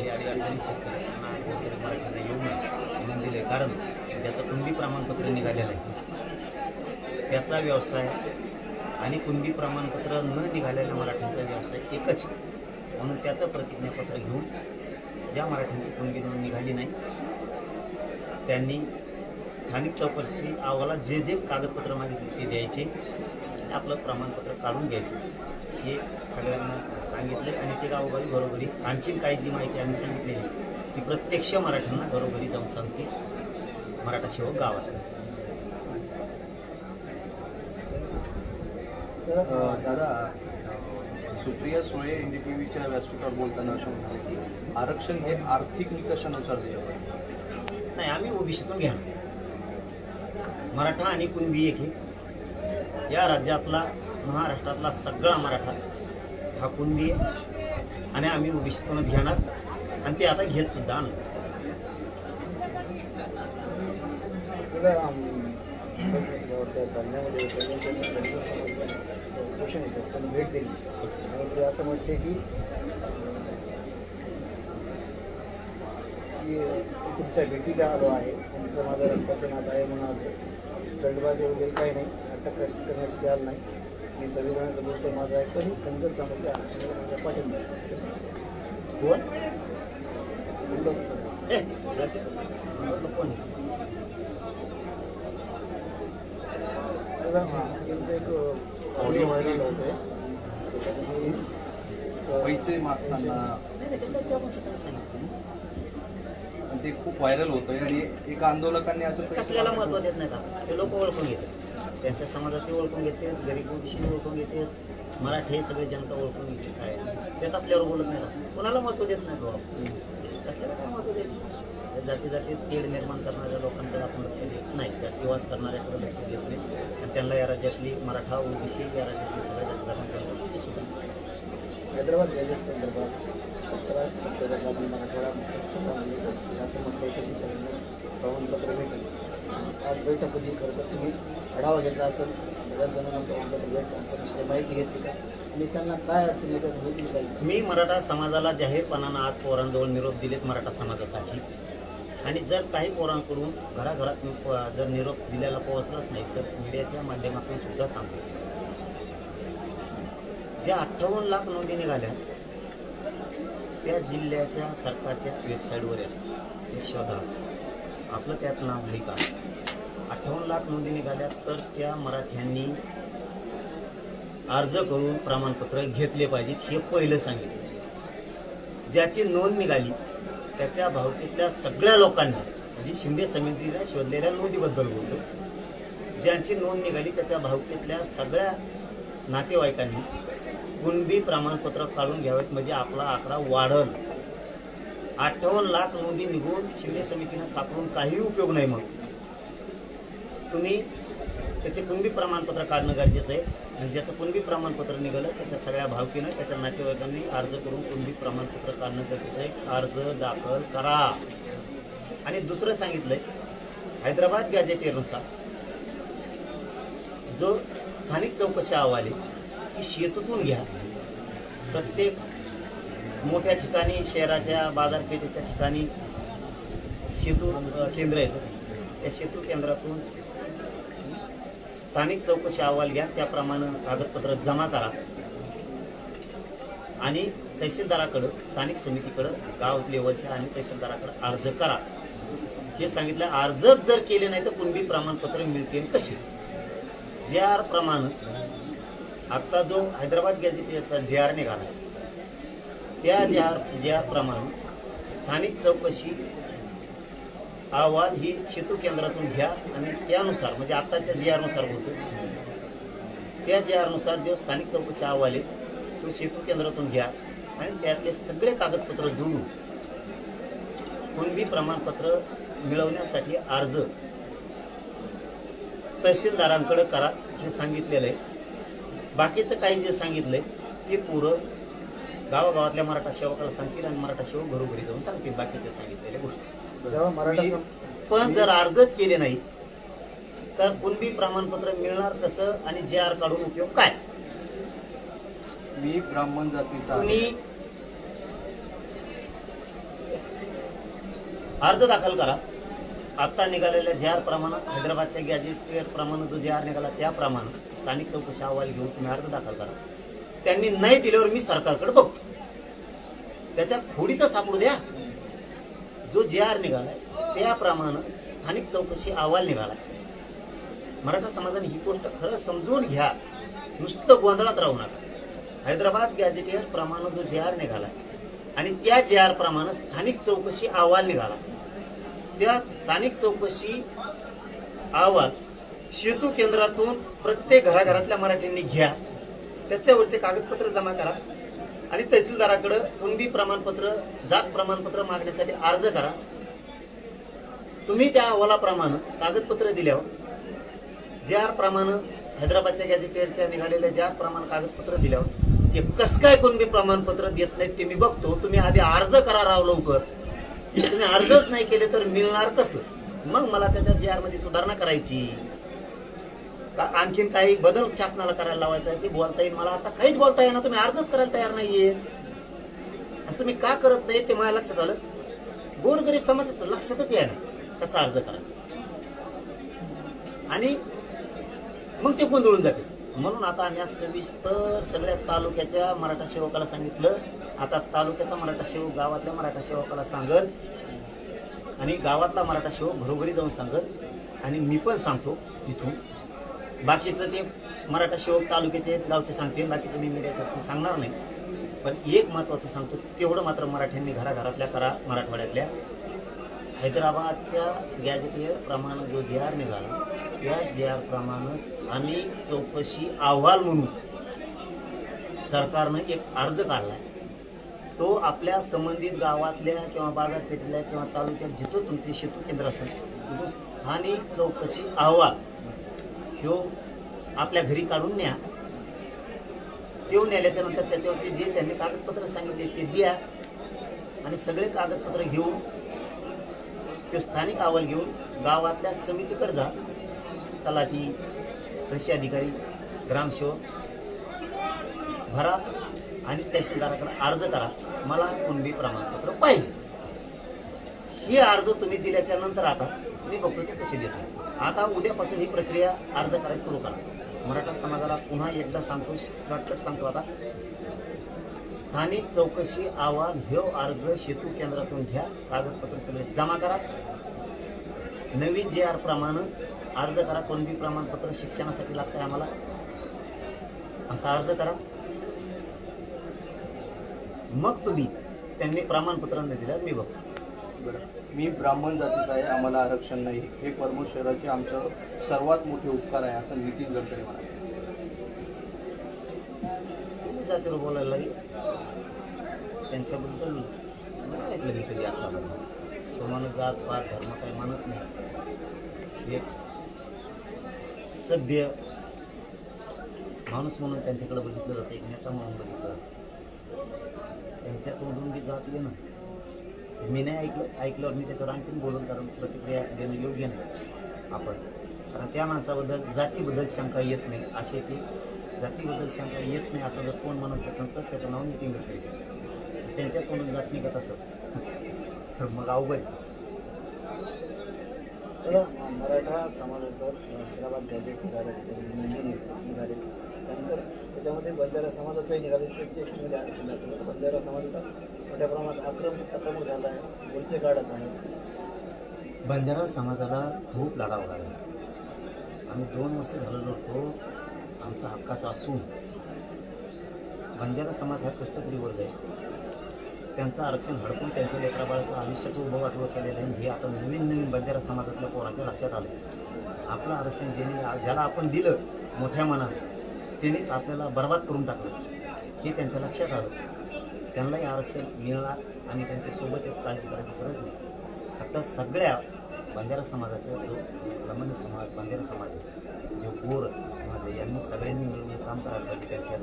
शेतकरी अडीअडचणी शेतकऱ्यांना वगैरे मराठ्यांना येऊ नये म्हणून दिले. कारण त्याचं कुणबी प्रमाणपत्र निघालेलं आहे. त्याचा व्यवसाय आणि कुणबी प्रमाणपत्र न निघालेल्या मराठ्यांचा व्यवसाय एकच आहे. म्हणून त्याचं प्रतिज्ञापत्र घेऊन ज्या मराठ्यांची कुणबी नोंद निघाली नाही. त्यांनी स्थानिक चौकशी अहवालात जे जे कागदपत्र मागितले ते द्यायचे आपलं प्रमाणपत्र काढून घ्यायचं. हे सगळ्यांना सांगितले आणि ते गावोगावी घरोघरी आणखीन काही जी माहिती आम्ही सांगितलेली ती प्रत्यक्ष मराठ्यांना घरोघरी जाऊन सांगते. मराठा सेवक गावात. दादा Supriya Sule N D T व्हीच्या व्यासपीठावर बोलताना असं म्हणाले की आरक्षण हे आर्थिक निकषानुसार दिलं नाही आम्ही ओबीसीतून घेणार. मराठा आणि कुणबी एक या राज्यातला महाराष्ट्रातला सगळा मराठा थापून कुणबी आणि आम्ही ओबीसीतूनच घेणार. आणि ते आता घेत सुद्धा आणलं भेट दिली ते असं म्हटले की की तुमच्या भेटीला आलो आहे तुमचं माझं रक्ताचं नाद आहे म्हणून आलो. स्टंटबाजी वगैरे काही नाही. अटक करण्यासाठी आलं नाही. मी संविधानाचं गोष्ट माझं ऐकतो आणि धनगर समाजाच्या आरक्षणाला माझ्या पाठिंबा आहे. कोण त्यांचं एक ऑडिओ व्हायरल होत आहे त्याच्यामध्ये अ, पैसे मागताना नाही नाही, त्याच्यात ते खूप व्हायरल होतंय आणि एका आंदोलकांनी असं कसल्याला महत्त्व. देत नाहीत आपण. ते लोक ओळखून घेतात त्यांच्या समाजाचे ओळखून घेते गरीब ओबीसी ओळखून घेते. मराठी हे सगळे जनता ओळखून घेते काय ते कसल्यावर बोलत नाही ना. कोणाला महत्त्व देत नाही बाबा कसल्याला काय महत्त्व द्यायचं त्या जाती जाती तेढ निर्माण करणाऱ्या लोकांकडे आपण लक्ष देत नाही. जातीवाद करणाऱ्याकडे लक्ष देत नाही. आणि त्यांना या राज्यातली मराठा ओबीसी या राज्यातली सगळ्या जनता हैदराबाद गॅजेट संदर्भात सतरा सप्टेंबरला आपण मराठवाडा सभामध्ये शासन बैठकी सगळ्यांना प्रमाणपत्र भेटेल. आज बैठक कधी करत तुम्ही आढावा घेतला असेल बऱ्याच जणांना प्रमाणपत्र माहिती घेतली का? आणि त्यांना काय अडचणी येतात हे तुम्ही सांगितलं मी मराठा समाजाला जाहीरपणानं आज पोरांजवळ निरोप दिलेत मराठा समाजासाठी. आणि जर काही पोरांकडून घराघरात जर निरोप दिल्याला पोहोचलाच नाही तर मीडियाच्या माध्यमातून सुद्धा सांगतो. ज्या अठ्ठावन्न लाख नोंदी निघाल्या त्या जिल्ह्याच्या सरकारच्या वेबसाईटवर आहेत. ते शोधा. आपलं त्यात नाव आहे का? अठ्ठावन्न लाख नोंदी निघाल्या तर त्या मराठ्यांनी अर्ज करून प्रमाणपत्र घेतले पाहिजेत हे पहिलं सांगितलं. ज्याची नोंद निघाली त्याच्या भावकीतल्या सगळ्या लोकांनी म्हणजे शिंदे समितीला शोधलेल्या नोंदीबद्दल बोलतो ज्यांची नोंद निघाली त्याच्या भावकीतल्या सगळ्या नातेवाईकांनी कुणबी प्रमाणपत्र काढून घ्यावेत म्हणजे आपला आकडा वाढल. अठ्ठावन्न लाख नोंदी निघून शिंदे समितीनं सापडून काही उपयोग नाही मग तुम्ही त्याचे कुणबी प्रमाणपत्र काढणं गरजेचं आहे. आणि ज्याचं कुणबी प्रमाणपत्र निघालं त्याच्या सगळ्या भावकीनं त्याच्या नातेवाईकांनी अर्ज करून कुणबी प्रमाणपत्र काढणं गरजेचं आहे. अर्ज दाखल करा. आणि दुसरं सांगितलंय हैदराबाद गॅजेटेनुसार जो स्थानिक चौकशी अहवाल आहे ती शेतूतून घ्या. प्रत्येक मोठ्या ठिकाणी शहराच्या बाजारपेठेच्या ठिकाणी शेतू केंद्र आहेत. त्या शेतू केंद्रातून स्थानिक चौकशी अहवाल घ्या त्याप्रमाणे कागदपत्र जमा करा. आणि तहसीलदाराकडं स्थानिक समितीकडं गाव लेवलच्या आणि तहसीलदाराकडे अर्ज करा. हे सांगितलं अर्जच जर केले नाही तर कुणबी प्रमाणपत्र मिळतील कसे? जे आर प्रमाणे आता जो हैदराबाद गॅझेटेचा जे आर निघाला त्या जे आर जे आर प्रमाणे स्थानिक चौकशी अहवाल ही सेतू केंद्रातून घ्या आणि त्यानुसार म्हणजे आत्ताच्या जी आरनुसार बोलतो त्या जी आरनुसार जो स्थानिक चौकशी अहवाल आहे तो सेतू केंद्रातून घ्या आणि त्यातले सगळे कागदपत्र जोडून कुणबी प्रमाणपत्र मिळवण्यासाठी अर्ज तहसीलदारांकडे करा हे सांगितलेलं आहे. बाकीचं काही जे सांगितलंय ते पुरं गावागावातल्या मराठा सेवकाला सांगतील आणि मराठा सेवक घरोघरी जाऊन सांगतील बाकीच्या सांगितलेल्या गोष्टी. जेव्हा मराठा मी- सम- पण जर अर्जच केले नाही तर कुणबी प्रमाणपत्र मिळणार कसं आणि जे आर काढून उपयोग काय? मी ब्राह्मण जातीचा आहे. तुम्ही अर्ज दाखल करा. आता निघालेल्या जे आर प्रमाणात हैदराबादच्या गॅजेटियर प्रमाणे जो जे आर निघाला त्याप्रमाणे स्थानिक चौकशी अहवाल घेऊन तुम्ही अर्ज दाखल करा. त्यांनी नाही दिल्यावर मी सरकारकडे बघतो. त्याच्यात थोडी तर सापडू द्या. जो जे आर निघालाय त्याप्रमाणे स्थानिक चौकशी अहवाल निघालाय. मराठा समाजाने ही गोष्ट खरं समजून घ्या. नुसतं गोंधळात राहू नका. हैदराबाद गॅजेटियर प्रमाणे जो जे आर निघालाय आणि त्या जे आर प्रमाणे स्थानिक चौकशी अहवाल निघाला त्या स्थानिक चौकशी अहवाल सेतू केंद्रातून प्रत्येक घराघरातल्या मराठींनी घ्या. त्याच्यावरचे कागदपत्र जमा करा. आणि तहसीलदाराकडे कुणबी प्रमाणपत्र जात प्रमाणपत्र मागण्यासाठी अर्ज करा. तुम्ही त्या अहवालाप्रमाणे कागदपत्र दिल्यावर जे आर प्रमाणे हैदराबादच्या गॅझेटेडच्या निघालेल्या जे आर प्रमाण कागदपत्र दिल्यावर ते कस काय कुणबी प्रमाणपत्र देत नाहीत ते मी बघतो. तुम्ही आधी अर्ज करा राव लवकर. तुम्ही अर्जच नाही केले तर मिळणार कसं? मग मला त्याच्या जे आरमध्ये सुधारणा करायची. का? आणखीन काही बदल शासनाला करायला लावायचा आहे ते बोलता येईल. मला आता काहीच बोलता येणार तुम्ही अर्जच करायला तयार नाहीये. तुम्ही का करत नाही ते माझ्या लक्षात आलं? गोरगरीब समाजाचं लक्षातच यायला कसा अर्ज करायचा. आणि मग ते गोंधळून जाते. म्हणून आता आम्ही आज सविस्तर सगळ्या तालुक्याच्या मराठा सेवकाला सांगितलं. आता तालुक्याचा मराठा सेवक गावातल्या मराठा सेवकाला सांगत आणि गावातला मराठा सेवक घरोघरी जाऊन सांगत आणि मी पण सांगतो तिथून. बाकीचं ते मराठा शेवक तालुक्याचे गावचे सांगतील बाकीचं मी मीडियाचं सांगणार नाही. पण एक महत्वाचं सांगतो तेवढं मात्र मराठ्यांनी घराघरातल्या करा मराठवाड्यातल्या. हैदराबादच्या गॅजेटियर प्रमाणे जो जे आर निघाला त्या जे आर प्रमाणे स्थानिक चौकशी अहवाल म्हणून सरकारनं एक अर्ज काढलाय. तो आपल्या संबंधित गावातल्या किंवा बाजारपेठेतल्या किंवा तालुक्यात जिथं तुमचे शेतू केंद्र असेल स्थानिक चौकशी अहवाल ह्यो आपल्या घरी काढून न्या. तो नेल्याच्या नंतर त्याच्यावरचे जे त्यांनी कागदपत्र सांगितले ते द्या. आणि सगळे कागदपत्र घेऊन तो स्थानिक अहवाल घेऊन गावातल्या समितीकडे जा. तलाठी कृषी अधिकारी ग्रामसेवक भरा आणि तहसीलदाराकडे अर्ज करा. मला कुणबी प्रमाणपत्र पाहिजे. हे अर्ज तुम्ही दिल्याच्या नंतर आता मी बघतो ते कसे देतो आता उद्यापासून ही प्रक्रिया अर्ज करायला सुरू करा. मराठा समाजाला पुन्हा एकदा सांगतो शॉर्टकट सांगतो आता स्थानिक चौकशी आवाज घेऊ अर्ज सेतू केंद्रातून घ्या कागदपत्र सगळे जमा करा. नवीन जे आर प्रमाणे अर्ज करा कोणबी प्रमाणपत्र शिक्षणासाठी लागतंय आम्हाला असा अर्ज करा. मग तुम्ही त्यांनी प्रमाणपत्र न मी बघतो. बरं. मी ब्राह्मण जातीचा आहे आम्हाला आरक्षण नाही. हे परमोद शहराचे आमचं सर्वात मोठे उपकार आहे असं नितीन गडकरी म्हणाले. जातीवर बोलायला लागेल. त्यांच्याबद्दल नाही ऐकलं मी कधी आता तुम्हाला जात पात धर्म काही मानत नाही. एक सभ्य माणूस म्हणून त्यांच्याकडे बघितलं जातं एक नेता म्हणून बघितलं जातं. त्यांच्या तोंडून बी जात येणं मी नाही ऐकलं ऐकल्यावर मी त्याच्यावर आणखीन बोलून कारण प्रतिक्रिया देणं योग्य नाही. आपण. कारण त्या माणसाबद्दल जातीबद्दल शंका येत नाही असे ते. जातीबद्दल शंका येत नाही असं जर कोण माणूस असेल तर त्याचं नाव नितीन गडकरी. त्यांच्या तोंडून जात निघत असत तर मग अवघड. मराठा समाजाचं हैदराबाद गॅजेट निघालं त्याच्यामध्ये नोंदी निघाले त्यानंतर त्याच्यामध्ये बंजारा समाजाचंही निघाले त्याची बंजारा समाजाचा मोठ्या प्रमाणात आक्रमक आक्रमक झाला आहे. मोर्चे काढत आहे. बंजारा समाजाला धूप लढावं लागला आम्ही दोन वर्ष झालेलो होतो. आमचा हक्काचा असून बंजारा समाज हा कष्टकरी वर्ग आहे. त्यांचं आरक्षण हडपून त्यांच्या लेकराबाळाचं आयुष्याचं उभं वाटवं केलेलं आहे. हे आता नवीन नवीन बंजारा समाजातल्या कोणाच्या लक्षात आलं आपलं आरक्षण ज्याने ज्याला आपण दिलं मोठ्या मनाने त्यांनीच आपल्याला बर्बाद करून टाकलं. हे त्यांच्या लक्षात आलं. त्यांनाही आरक्षण मिळणार आणि त्यांच्यासोबत एक काळजी करायची गरज नाही. आता सगळ्या बंजारा समाजाचा जो ब्राह्मणी समाज बंजारा समाज आहे, जो गोर समाज आहे, यांनी सगळ्यांनी मिळून हे काम करायला पाहिजे त्यांच्या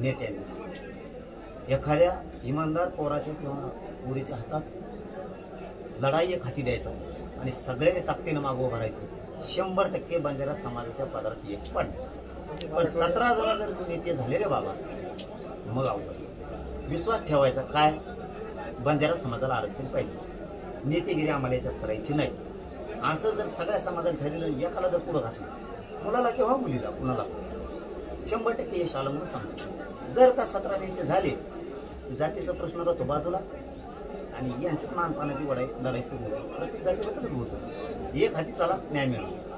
नेत्यांनी. एखाद्या इमानदार पोराच्या किंवा पोरीच्या हातात लढाई एक हाती द्यायचा आणि सगळ्यांनी ताकदीनं मागं भरायचं शंभर टक्के बंजारा समाजाच्या पदार्थ यश पडलं पण सतरा जण जर नेते झाले रे बाबा मग अवघड. विश्वास ठेवायचा काय? बंजारा समाजाला आरक्षण पाहिजे. नेतेगिरी आम्हाला याच्यात करायची नाही. असं जर सगळ्या समाजात ठरलेलं एकाला जर पुढं घातलं मुलाला किंवा मुलीला कुणाला? शंभर टक्के यश आलं म्हणून सांगतो. जर का सतरा नेते झाले जातीचा प्रश्न राहतो बाजूला. आणि यांच्यात मानपानाची वडाई लढाई सुरू होती. प्रत्येक जातीबद्दल होतं. एक हाती चाला न्याय मिळतो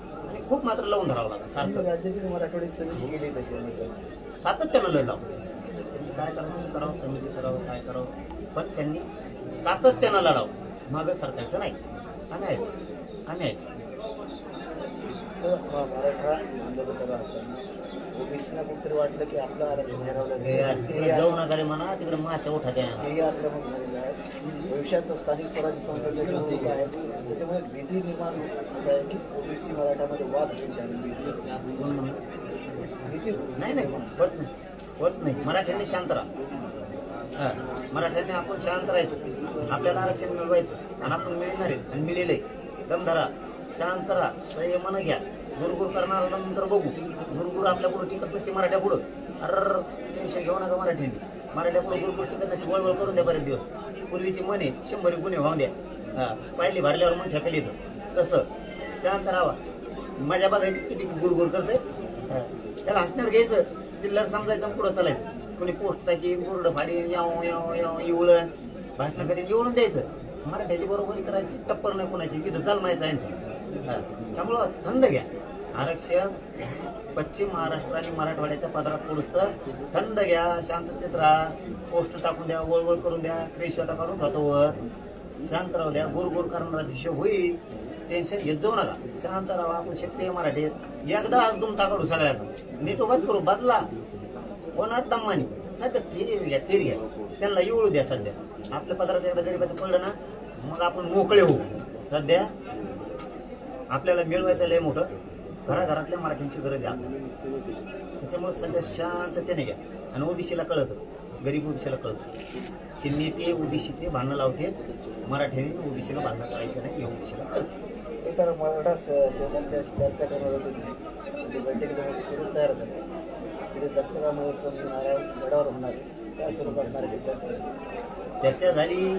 खूप मात्र लावून धरावं लागतं सारखं. राज्याची मराठवाडी समिती गेली तशी सातत्यानं लढावं त्यांनी काय करावं? करावं समिती करावं काय करावं? पण त्यांनी सातत्यानं लढावं. मागं सरकायचं नाही. आम्ही आहेत. आम्ही आहेत. मराठा आंदोलन चालू असताना ओबीसीना कुठतरी वाटलं की आपलं आरक्षण हरवलं यार, तिकडे जाऊ नका रे म्हणा तिकडे माशा उठा द्या हेही आक्रमक झालेलं आहे. भविष्यात स्थानिक स्वराज्य संस्थेच्या निवडणूक आहेत त्याच्यामुळे भीती निर्माण होत आहे की ओबीसी मराठामध्ये वाद होईल भीती नाही नाही होत नाही. होत नाही. मराठ्यांनी शांत राहा. हा, मराठ्यांनी आपण शांत राहायचं. आपल्याला आरक्षण मिळवायचं. आणि आपण मिळणार आहेत आणि मिळेलंय. दमधरा शांत राहा. संयमानं घ्या. गुरगुर करणार नंतर बघू. गुरगुर आपल्या पुढे टिकत नसते मराठ्या पुढं अर टेन्शन घेऊ नका मराठ्यांनी. मराठ्या पुढे गुरगुर टिकत नसते वळवळ करून द्या बरेच दिवस. पूर्वीची म्हणे शंभर गुन्हे वाहून द्या. हां पाहिली भरल्यावर मन ठेपेल येतं तसं. शांत राहा. माझ्या बघायची किती गुरगुर करतोय. त्याला हसण्यावर घ्यायचं. चिल्लर समजायचं पुढं चालायचं. कोणी पोस्ट टाकी गुरड फाडी याव याव याव इवळण भाषण करीन इवळून द्यायचं. मराठ्याची बरोबरी करायची टप्पर नाही कोणाची. इथं चालमायचं आहे. ना. त्यामुळं थंड घ्या. आरक्षण पश्चिम महाराष्ट्र आणि मराठवाड्याच्या पदरात पोहोच तर थंड घ्या शांततेत राहा. पोस्ट टाकून द्या वळवळ करून द्या क्रेशवाटा काढून ठेवतो वर. शांत राहू द्या गोर गोर करणारा हिशोब होईल. टेन्शन घेत जाऊ नका. शांत राहा आपण शेतकरी मराठीत एकदा आज दुमता काढू सगळ्याचा. नीट उभाच करू बदला. होणार दम्मानी. सध्या तेर घ्या तेर घ्या. त्यांना येऊ द्या सध्या. आपल्या पदरात एकदा गरीबाचं पडलं ना मग आपण मोकळे होऊ. सध्या आपल्याला मिळवायचं लय मोठं. घराघरातल्या मराठींची गरज आहे त्याच्यामुळे सध्या शांततेने घ्या. आणि ओबीसीला कळतं. गरीब ओबीसीला कळतं. ते नेते ओबीसीचे भांडणं लावते. मराठ्यांनी ओबीसीला भांडणं करायचं नाही हे ओबीसीला कळतं. तर मराठा सेवकांच्या चर्चा करणार होते तुम्ही. बैठकीच्या स्वरूप तयार झालं पुढे दसरा महोत्सव नारायण गडावर होणार आहे. त्या स्वरूप असणार चर्चा. चर्चा झाली.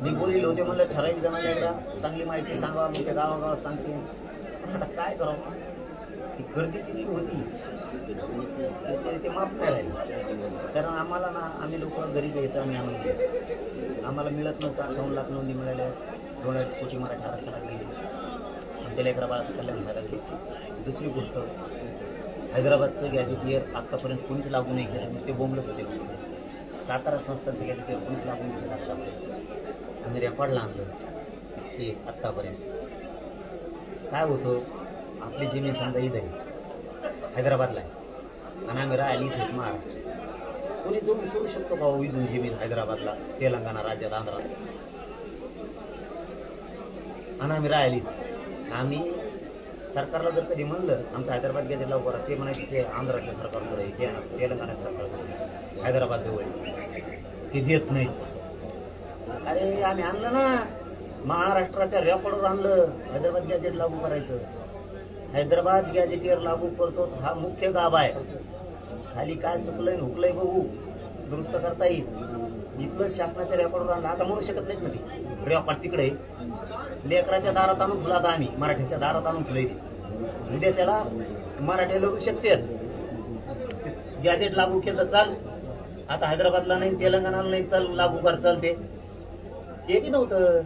मी बोलील होते म्हणलं ठराविक जणांना एकदा चांगली माहिती सांगा. मग त्या गावागावात सांगते. आता काय करावं? ती गर्दीची जी होती. ते- ते- माफ करायला राहिले कारण आम्हाला ना आम्ही लोक गरीब येत आम्ही आम्ही आम्हाला मिळत नव्हतं दोन लाख नोंदी मिळाल्या. दोन लाख कोटी मराठी आरक्षणात गेले. आमच्या लेकरा बाळाचं कल्याण झालं. दुसरी गोष्ट हैदराबादचं गॅजेटियर आत्तापर्यंत कोणीच लागू नाही केलं. ते बोंबलत होते. सातारा संस्थांचं गॅजेटियर कोणीच लागू नाही केलं आत्तापर्यंत आम्ही रेकॉर्डला आणलं ते आत्तापर्यंत काय होतं? आपली जमीन समजा इथं आहे. हैदराबादला आहे. आणि आम्ही राहिली इथे महाराष्ट्र कोणी जोडून करू शकतो का हो इथून जमीन हैदराबादला तेलंगणा राज्यात आंध्रात? आणि आम्ही राहिली आम्ही सरकारला जर कधी म्हणलं आमचं हैदराबाद गेले लवकर ते म्हणायचे ते आंध्राच्या सरकारकडे ते तेलंगणाच्या सरकारकडे हैदराबाद जवळ ते देत नाही अरे आम्ही आणलं ना. महाराष्ट्राच्या रेकॉर्डवर आणलं. हैदराबाद गॅजेट लागू करायचं. हैदराबाद गॅजेटीवर लागू करतो हा मुख्य गाभ आहे. खाली काय चुकलंय हुकलंय बघू. दुरुस्त करता येईल. इथलं शासनाच्या रेकॉर्डवर आणलं. आता म्हणू शकत नाहीत ना रेकॉर्ड तिकडे. लेकराच्या दारात आणून फुला आता आम्ही. मराठ्याच्या दारात आणून फुलं इथे. उद्या त्याला मराठी लढू शकते. गॅजेट लागू केलं चाल. आता हैदराबादला नाही तेलंगणाला नाही चाल. लागू कर चालते. ते बी नव्हतं.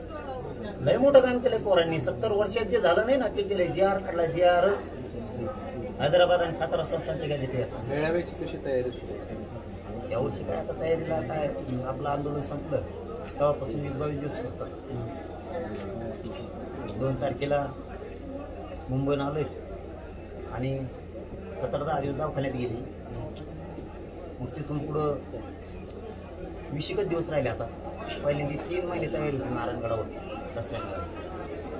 लय मोठं काम केलंय पोरांनी. सत्तर वर्षात जे झालं नाही ना ते केलंय. जे आर काढला जे आर हैदराबाद आणि सातारा संस्थांचे गॅजेट आहे. मेळाव्याची कशी तयारी? यावर्षी काय आता तयारीला काय? आपलं आंदोलन संपलं. तेव्हापासून वीस बावीस दिवस होतात. दोन तारखेला मुंबईहून आलोय. आणि सतरा दहा दिवस दवाखान्यात गेली. मग तिथून पुढं वीस दिवस राहिले आता. पहिल्यांदा तीन महिने तयारी होती नारायणगडावर. दसऱ्याला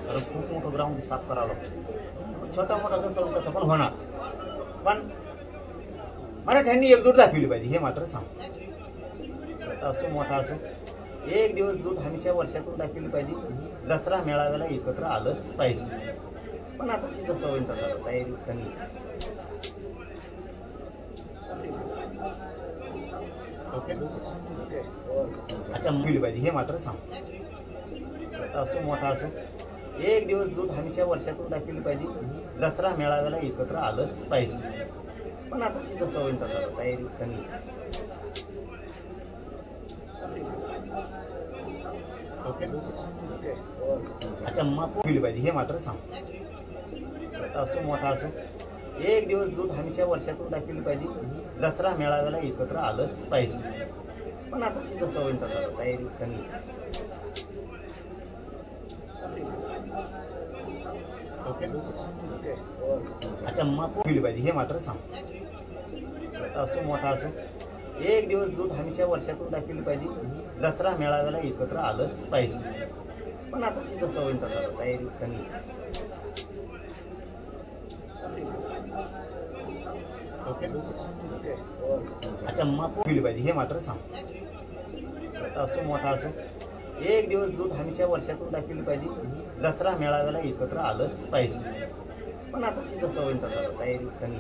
कारण खूप मोठं ग्राउंड साफ करावं लागतं छोटा मोठा जसं होईल तसं पण होणार. पण मराठ्यांनी एकजूट दाखवली पाहिजे हे मात्र सांग. छोटा असो मोठा असो एक दिवस जूट हमेशा वर्षातून दाखवली पाहिजे. दसरा मेळाव्याला एकत्र आलंच पाहिजे. पण आता ती जसं होईल तसं. तयारी कमी. ओके. आता मुली पाहिजे हे मात्र सांग. असो मोठा असो एक दिवस जूट हमेशा वर्षातून दाखवली पाहिजे. दसरा मेळाव्याला एकत्र आलंच पाहिजे. पण आता तिथं जसं तसा तयारी कमी आता माप केली पाहिजे हे मात्र सांग. छोटा असो मोठा असो एक दिवस जूट हमेशा वर्षातून दाखवली पाहिजे. दसरा मेळाव्याला एकत्र आलंच पाहिजे. पण आता तिथं सवय तसा तयारी कमी ओके ओके ओके आता मग गेली पाहिजे हे मात्र सांग. छोटा असो मोठा असो एक दिवस जूट हमेशा वर्षातून दाखवली पाहिजे. दसरा मेळाव्याला एकत्र आलंच पाहिजे. पण आता ती जसं होईल तसं तयारी कमी. आता मग गेली पाहिजे हे मात्र सांग. छोटा असो मोठा असो एक दिवस जूट हमेशा वर्षातून दाखवली पाहिजे. दसरा मेळाव्याला एकत्र आलंच पाहिजे. पण आता ती जसं होईल तसं तयारी कमी